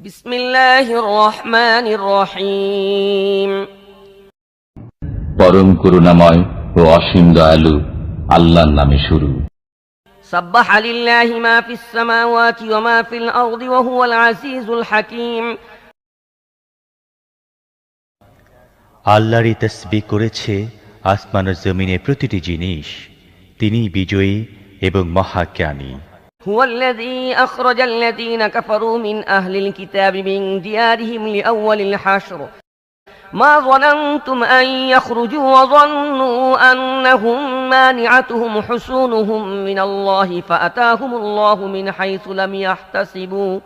بسم الله الرحمن الرحيم পরম করুণাময় ও অসীম দয়ালু আল্লাহর নামে শুরু سبح لله ما في السماوات وما في الأرض وهو العزيز الحكيم আল্লাহরই তসবি করেছে আসমান ও জমিনে প্রতিটি জিনিস তিনি বিজয়ী এবং মহাজ্ঞানী هو الذي أخرج الذين كفروا من أهل الكتاب من ديارهم لأول الحشر. ما ظننتم أن يخرجوا وظنوا أنهم مانعتهم حصونهم من الله فأتاهم الله من حيث لم يحتسبوا.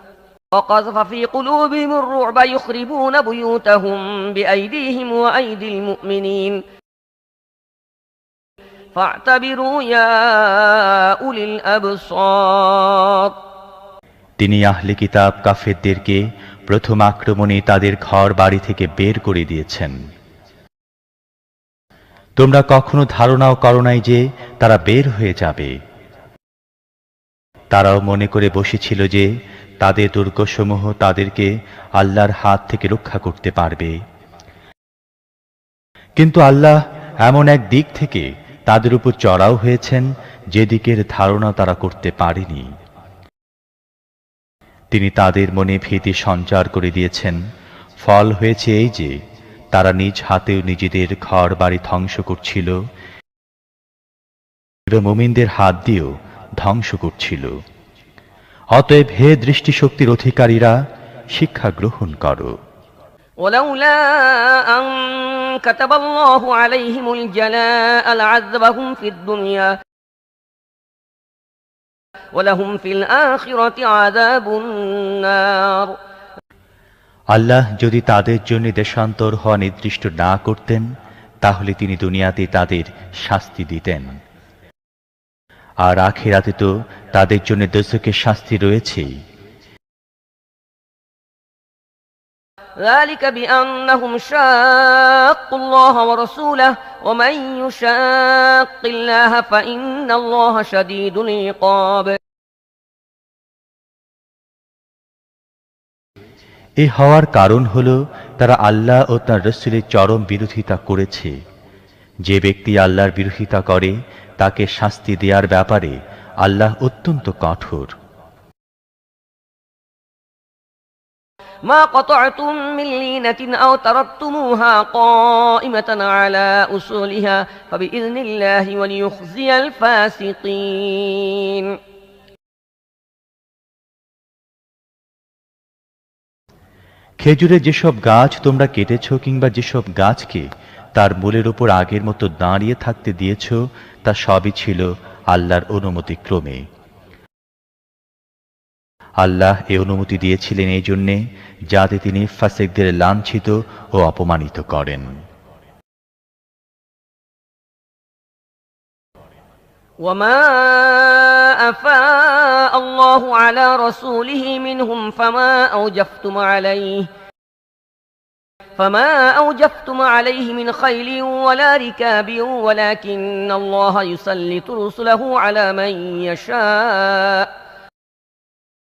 وقذف في قلوبهم الرعب يخربون بيوتهم بأيديهم وأيدي المؤمنين. তিনি আহলে কিতাব কাফেরদেরকে প্রথম আক্রমণে তাদের ঘর বাড়ি থেকে বের করে দিয়েছেন। তোমরা কখনো ধারণাও করো নাই যে তারা বের হয়ে যাবে। তারাও মনে করে বসেছিল যে তাদের দুর্গসমূহ তাদেরকে আল্লাহর হাত থেকে রক্ষা করতে পারবে। কিন্তু আল্লাহ এমন এক দিক থেকে তাদের উপর চড়াও হয়েছেন যে দিকের ধারণা তারা করতে পারেনি তিনি তাদের মনে ভীতি সঞ্চার করে দিয়েছেন ফল হয়েছে এই যে তারা নিজ হাতেও নিজেদের ঘর বাড়ি ধ্বংস করছিল এবং মোমিনদের হাত দিয়েও ধ্বংস করছিল অতএব হে দৃষ্টিশক্তির অধিকারীরা শিক্ষা গ্রহণ করো ولولا أن كتب الله عليهم الجلاء لعذبهم في الدنيا ولهم في الآخرة عذاب النار আল্লাহ যদি তাদের জন্য দেশান্তর হওয়া নির্দিষ্ট না করতেন তাহলে তিনি দুনিয়াতে তাদের শাস্তি দিতেন আর আখিরাতে তো তাদের জন্য দোষকের শাস্তি রয়েছেই ذلك এ হওয়ার কারণ হল তারা আল্লাহ ও তার রসুলের চরম বিরোধিতা করেছে। যে ব্যক্তি আল্লাহর বিরোধিতা করে, তাকে শাস্তি দেওয়ার ব্যাপারে আল্লাহ অত্যন্ত কঠোর। ما قطعتم من لينة أو تركتموها قائمة على أصولها فبإذن الله وليخزي الفاسقين খেজুরের যেসব গাছ তোমরা কেটেছ কিংবা যেসব গাছকে তার মূলের উপর আগের মতো দাঁড়িয়ে থাকতে দিয়েছ তা সবই ছিল আল্লাহর অনুমতি ক্রমে আল্লাহ এ অনুমতি দিয়েছিলেন এই জন্যে যাতে তিনি ফাসেকদের লাঞ্ছিত ও অপমানিত করেন وما أفاء الله على رسوله منهم فما أوجفتم عليه فما أوجفتم عليه من خيل ولا ركاب ولكن الله يسلط رسله على من يشاء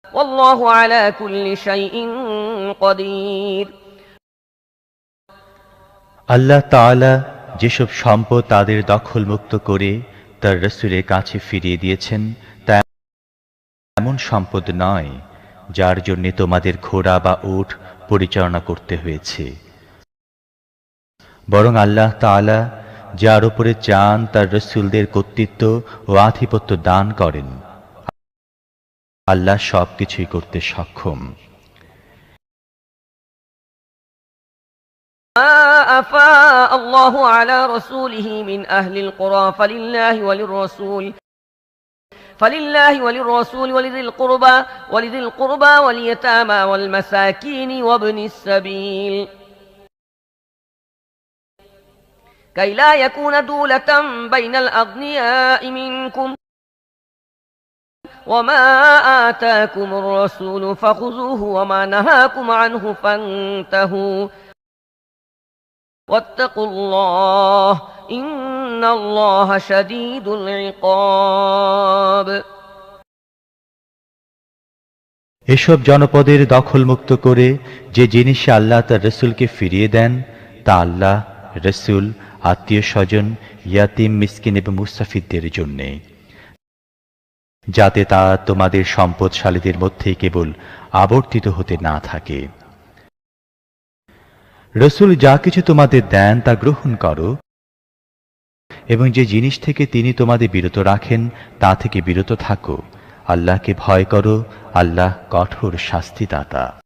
والله على كل شيء قدير আল্লাহ তাআলা যেসব সম্পদ তাদের দখলমুক্ত করে তার রসুলের কাছে ফিরিয়ে দিয়েছেন তা এমন সম্পদ নয় যার জন্যে তোমাদের ঘোড়া বা উট পরিচালনা করতে হয়েছে বরং আল্লাহ তাআলা যার উপরে চান তার রসুলদের কর্তৃত্ব ও আধিপত্য দান করেন আল্লাহ সব কিছুই করতে সক্ষম ما أفاء الله على رسوله من أهل القرى فلله وللرسول فلله وللرسول ولذي القربى ولذي القربى واليتامى والمساكين وابن السبيل كي لا يكون دولة بين الأغنياء منكم وما آتاكم الرسول فخذوه وما نهاكم عنه فانتهوا واتقوا الله إن الله شديد العقاب এসব জনপদের দখলমুক্ত করে যে জিনিসে আল্লাহ তার রসুলকে ফিরিয়ে দেন তা আল্লাহ রসুল আত্মীয় স্বজন ইয়াতিম মিসকিন এবং মুস্তাফিদদের জন্যে যাতে তা তোমাদের সম্পদশালীদের মধ্যে কেবল আবর্তিত হতে না থাকে। রসুল যা কিছু তোমাদের দেন, তা গ্রহণ করো। এবং যে জিনিস থেকে তিনি তোমাদের বিরত রাখেন, তা থেকে বিরত থাকো। আল্লাহকে ভয় করো, আল্লাহ কঠোর শাস্তিদাতা।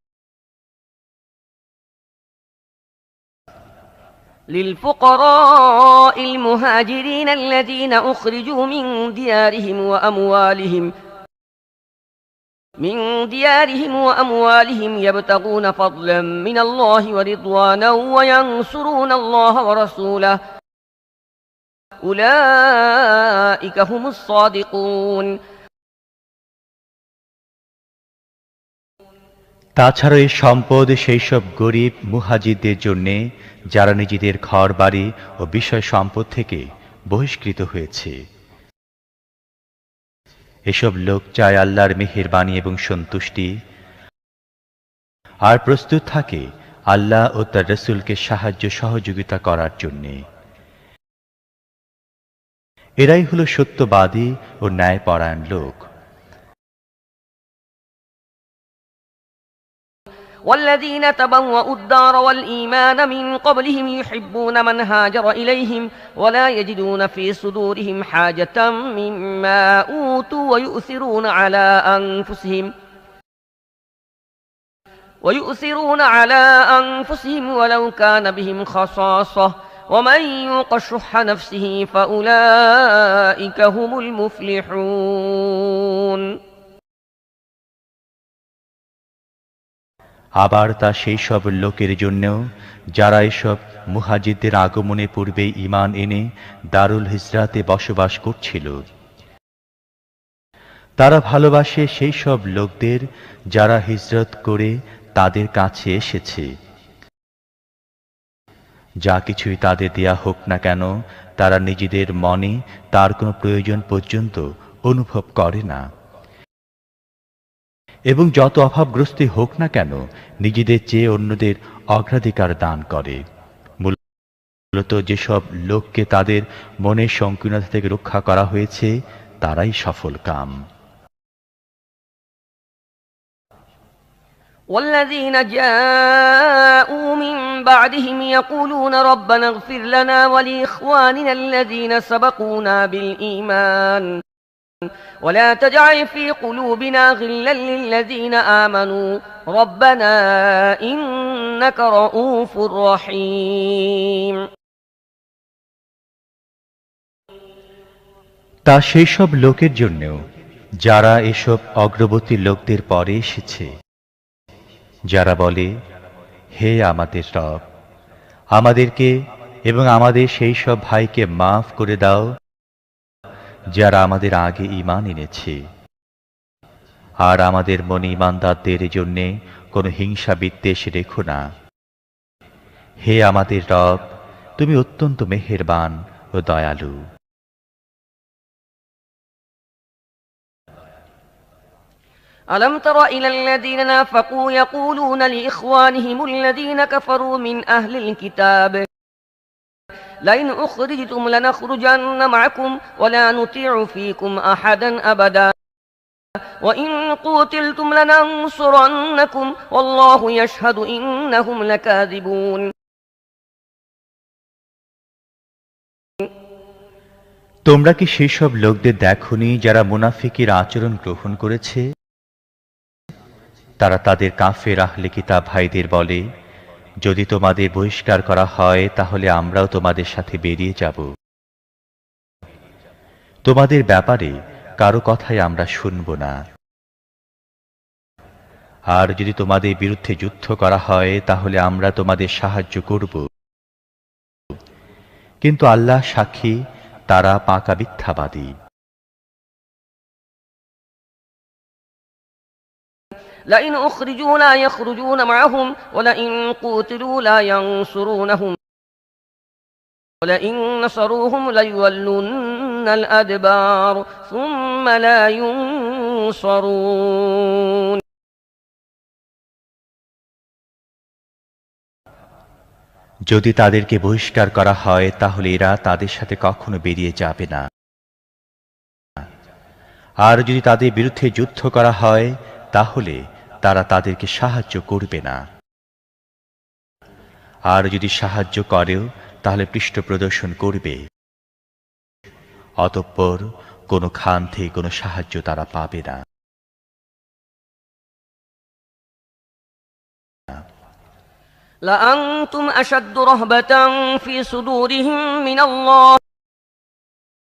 للفقراء المهاجرين الذين أخرجوا من ديارهم وأموالهم من ديارهم وأموالهم يبتغون فضلا من الله ورضوانا وينصرون الله ورسوله. أولئك هم الصادقون. তাছাড়া এই সম্পদ সেই সব গরিব মুহাজিদদের জন্যে, যারা নিজেদের ঘর বাড়ি ও বিষয় সম্পদ থেকে বহিষ্কৃত হয়েছে। এসব লোক চায় আল্লাহর মেহেরবাণী এবং সন্তুষ্টি। আর প্রস্তুত থাকে আল্লাহ ও তার রসুলকে সাহায্য সহযোগিতা করার জন্যে। এরাই হলো সত্যবাদী ও ন্যায়পরায়ণ লোক। والذين تبوأوا الدار والإيمان من قبلهم يحبون من هاجر إليهم ولا يجدون في صدورهم حاجة مما أوتوا ويؤثرون على أنفسهم ويؤثرون على أنفسهم ولو كان بهم خصاصة ومن يوق شح نفسه فأولئك هم المفلحون আবার তা সেই সব লোকের জন্যও, যারা এসব মুহাজিদদের আগমনে পূর্বে ঈমান এনে দারুল হিজরাতে বসবাস করছিল। তারা ভালোবাসে সেই সব লোকদের যারা হিজরত করে তাদের কাছে এসেছে। যা কিছুই তাদের দেয়া হোক না কেন, তারা নিজেদের মনে তার কোনো প্রয়োজন পর্যন্ত অনুভব করে না। এবং যত অভাবগ্রস্ত হোক না কেন নিজেদের চেয়ে অন্যদের অগ্রাধিকার দান করে মূলত যেসব লোককে তাদের মনের সংকীর্ণতা থেকে রক্ষা করা হয়েছে তারাই সফল কাম والذين جاءوا من بعدهم يقولون ربنا اغفر لنا ولإخواننا الذين سبقونا بالإيمان ولا تجعل في قلوبنا غلا للذين آمنوا ربنا إنك رؤوف رحيم তা সেই সব লোকের জন্যও যারা এসব অগ্রবর্তী লোকদের পরে এসেছে যারা বলে হে আমাদের রব আমাদেরকে এবং আমাদের সেই সব ভাইকে মাফ করে দাও যারা আমাদের আগে ঈমান এনেছে আর আমাদের মনে ঈমানদারদের জন্যে কোনো হিংসা বিদ্বেষ রেখো না হে আমাদের রব তুমি অত্যন্ত মেহেরবান ও দয়ালু ألم تر إلى الذين نافقوا يقولون لإخوانهم الذين كفروا من أهل الكتاب لئن أخرجتم لنخرجن معكم ولا نطيع فيكم أحدا أبدا وإن قتلتم لننصرنكم والله يشهد إنهم لكاذبون তোমরা কি সেই সব লোকদের দেখনি যারা মুনাফিকের আচরণ গ্রহণ করেছে তারা তাদের কাফের আহলে কিতাব ভাইদের বলে যদি তোমাদের বহিষ্কার করা হয়, তাহলে আমরাও তোমাদের সাথে বেরিয়ে যাব। তোমাদের ব্যাপারে কারও কথাই আমরা শুনব না। আর যদি তোমাদের বিরুদ্ধে যুদ্ধ করা হয়, তাহলে আমরা তোমাদের সাহায্য করব। কিন্তু আল্লাহ সাক্ষী, তারা পাকা মিথ্যাবাদী। لئن أخرجوا لا يخرجون معهم ولئن قوتلوا لا ينصرونهم ولئن نصروهم ليولون الأدبار ثم لا ينصرون যদি তাদেরকে বহিষ্কার করা হয় তাহলে এরা তাদের সাথে কখনো বেরিয়ে যাবে না আর যদি তাদের বিরুদ্ধে যুদ্ধ করা হয় তাহলে তারা তাদেরকে সাহায্য করবে না আর যদি সাহায্য করেও তাহলে পৃষ্ঠ প্রদর্শন করবে অতঃপর কোনো খান থেকে কোনো সাহায্য তারা পাবে না لأنتم أشد رهبة في صدورهم من الله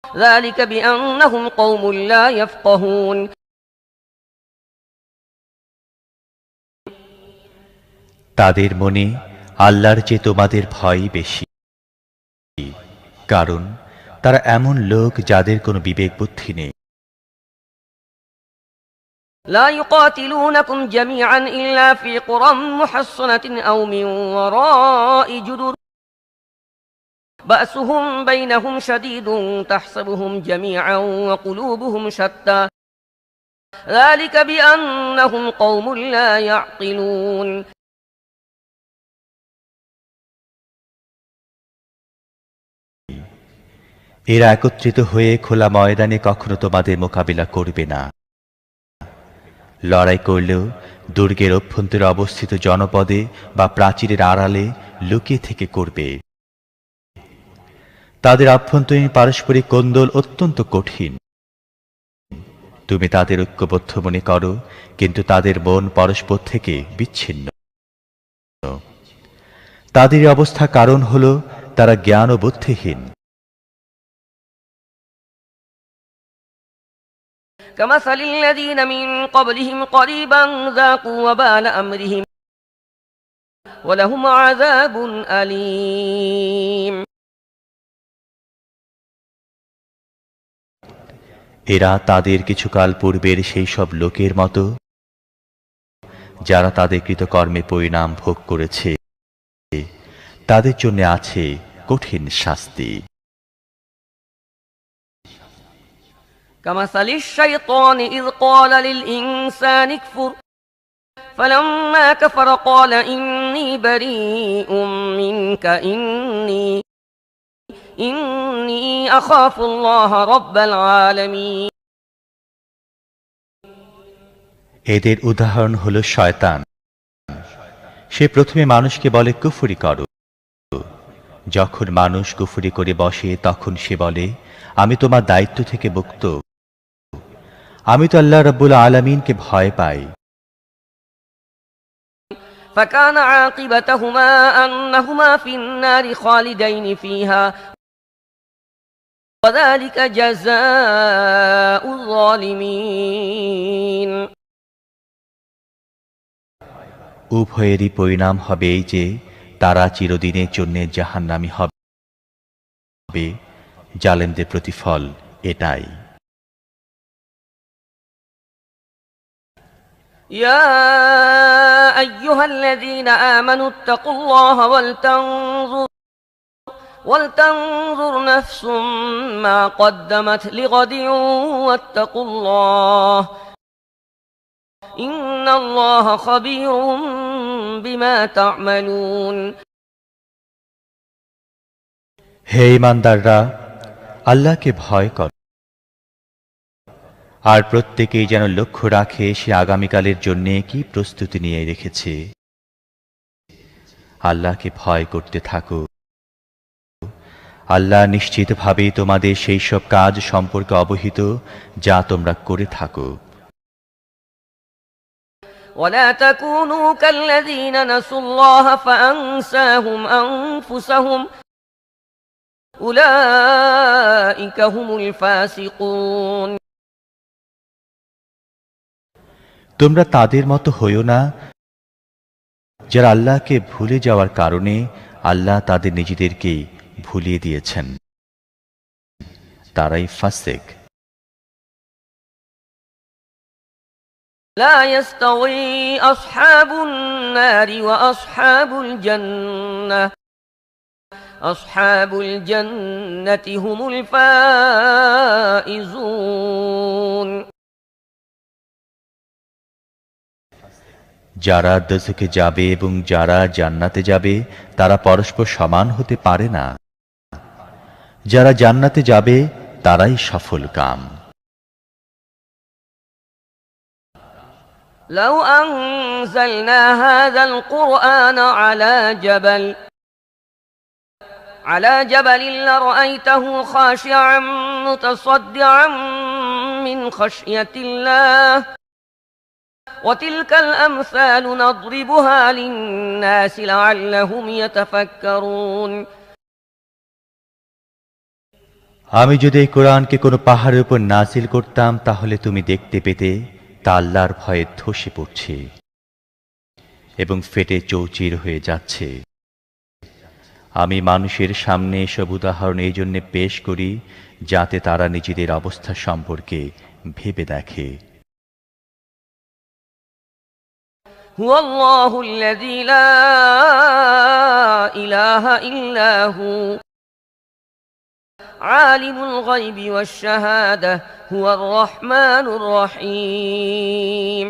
ذلك بأنهم قوم لا يفقهون তাদের মনে আল্লাহর চেয়ে তোমাদের ভয় বেশি কারণ তারা এমন লোক যাদের কোনো বিবেক বুদ্ধি নেই لا يقاتلونكم جميعا إلا في قرى محصنة أو من وراء جدر بأسهم بينهم شديد تحسبهم جميعا وقلوبهم شتى ذلك بأنهم قوم لا يعقلون এরা একত্রিত হয়ে খোলা ময়দানে কখনো তোমাদের মোকাবিলা করবে না। লড়াই করলেও দুর্গের অভ্যন্তরে অবস্থিত জনপদে বা প্রাচীরের আড়ালে লুকিয়ে থেকে করবে। তাদের আভ্যন্তরীণ পারস্পরিক কোন্দল অত্যন্ত কঠিন। তুমি তাদের ঐক্যবদ্ধ মনে করো, কিন্তু তাদের মন পরস্পর থেকে বিচ্ছিন্ন। তাদের অবস্থা কারণ হল তারা জ্ঞান ও বুদ্ধিহীন। كمثل الذين من قبلهم قريبا ذاقوا وبال أمرهم ولهم عذاب أليم এরা তাদের কিছুকাল পূর্বের সেই সব লোকের মতো যারা তাদের কৃতকর্মে পরিণাম ভোগ করেছে তাদের জন্য আছে কঠিন শাস্তি كمثل الشيطان إذ قال للإنسان اكفر فلما كفر قال إني بريء منك إني إني أخاف الله رب العالمين এদের উদাহরণ হল শয়তান সে প্রথমে মানুষকে বলে কুফুরি করো যখন মানুষ কুফুরি করে বসে তখন সে বলে আমি তোমার দায়িত্ব থেকে মুক্ত আমি তো আল্লাহ রব্বুল আলমিনকে ভয় পাই فكان عاقبتهما أنهما في النار خالدين فيها وذلك جزاء الظالمين উভয়েরই পরিণাম হবে এই যে তারা চিরদিনের জন্য জাহান্নামি হবে জালেমদের প্রতিফল এটাই يا أيها الذين آمنوا اتقوا الله ولتنظر ولتنظر نفس ما قدمت لغد واتقوا الله إن الله خبير بما تعملون হে ইমানদাররা আল্লাহকে ভয় কর আর প্রত্যেকেই যেন লক্ষ্য রাখে সে আগামীকালের জন্য কি প্রস্তুতি নিয়ে রেখেছে আল্লাহকে ভয় করতে থাকো আল্লাহ নিশ্চিতভাবে তোমাদের সেই সব কাজ সম্পর্কে অবহিত যা তোমরা করে থাকো ولا تكونوا كالذين نسوا الله فأنساهم أنفسهم أولئك هم الفاسقون তোমরা তাদের মতো হইও না যারা আল্লাহকে ভুলে যাওয়ার কারণে আল্লাহ তাদের নিজেদেরকে ভুলিয়ে দিয়েছেন তারাই ফাসেক لا يستوي أصحاب النار وأصحاب الجنة أصحاب الجنة هم الفائزون যারা দোজখে যাবে এবং যারা জান্নাতে যাবে তারা পরস্পর সমান হতে পারে না যারা জান্নাতে যাবে তারাই সফল কাম لو أنزلنا هذا القرآن على جبل على جبل لرأيته خاشعا متصدعا من خشية الله وتلك الأمثال نضربها للناس لعلهم يتفكرون আমি যদি এই কোরআনকে কোনো পাহাড়ের উপর নাজিল করতাম তাহলে তুমি দেখতে পেতে তা আল্লাহর ভয়ে ধসে পড়ছে এবং ফেটে চৌচির হয়ে যাচ্ছে আমি মানুষের সামনে এসব উদাহরণ এই জন্যে পেশ করি যাতে তারা নিজেদের অবস্থা সম্পর্কে ভেবে দেখে هو الله الذي لا إله إلا هو عالم الغيب والشهادة هو الرحمن الرحيم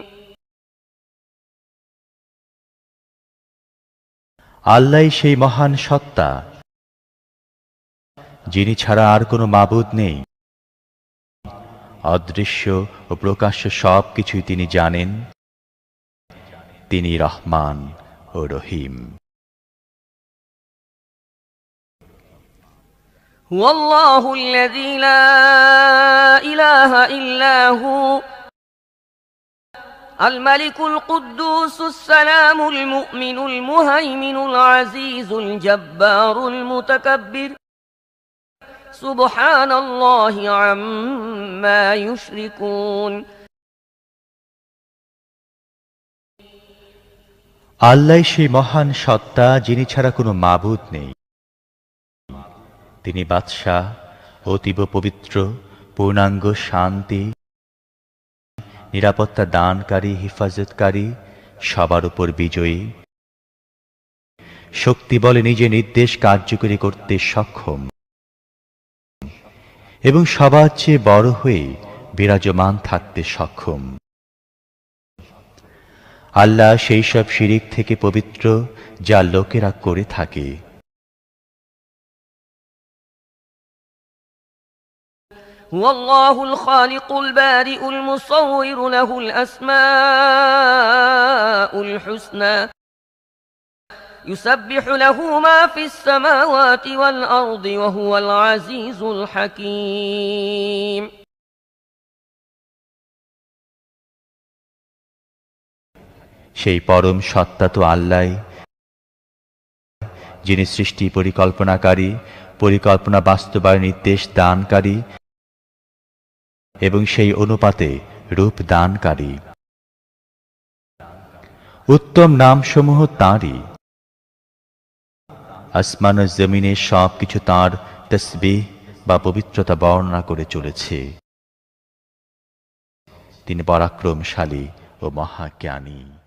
আল্লাহ সেই মহান সত্তা যিনি ছাড়া আর কোনো মাবুদ নেই অদৃশ্য ও প্রকাশ্য সব কিছুই তিনি জানেন তিনি রহমান ও রহিম هو الله الذي لا إله إلا هو الملك القدوس السلام المؤمن المهيمن العزيز الجبار المتكبر سبحان الله عما يشركون আল্লাহ সেই মহান সত্তা যিনি ছাড়া কোনো মাবুদ নেই। তিনি বাদশাহ, অতীব পবিত্র, পূর্ণাঙ্গ শান্তি, নিরাপত্তা দানকারী, হেফাজতকারী, সবার উপর বিজয়ী। শক্তি বলে নিজে নির্দেশ কার্যকরী করতে সক্ষম। এবং সবার চেয়ে বড় হয়ে বিরাজমান থাকতে সক্ষম। আল্লাহ সেই সব শিরিক থেকে পবিত্র যা লোকেরা করে থাকে هو الله الخالق البارئ المصور له الأسماء الحسنى يسبح له ما في السماوات والأرض وهو العزيز الحكيم সেই পরম সত্তা তো আল্লাহ যিনি সৃষ্টি পরিকল্পনাকারী, পরিকল্পনা বাস্তবায়ন নির্দেশ দানকারী এবং সেই অনুপাতে রূপ দানকারী। উত্তম নামসমূহ তাঁরই। আসমান ও জমিনে সব কিছু তাঁর তসবিহ বা পবিত্রতা বর্ণনা করে চলেছে। তিনি পরাক্রমশালী ও মহাজ্ঞানী।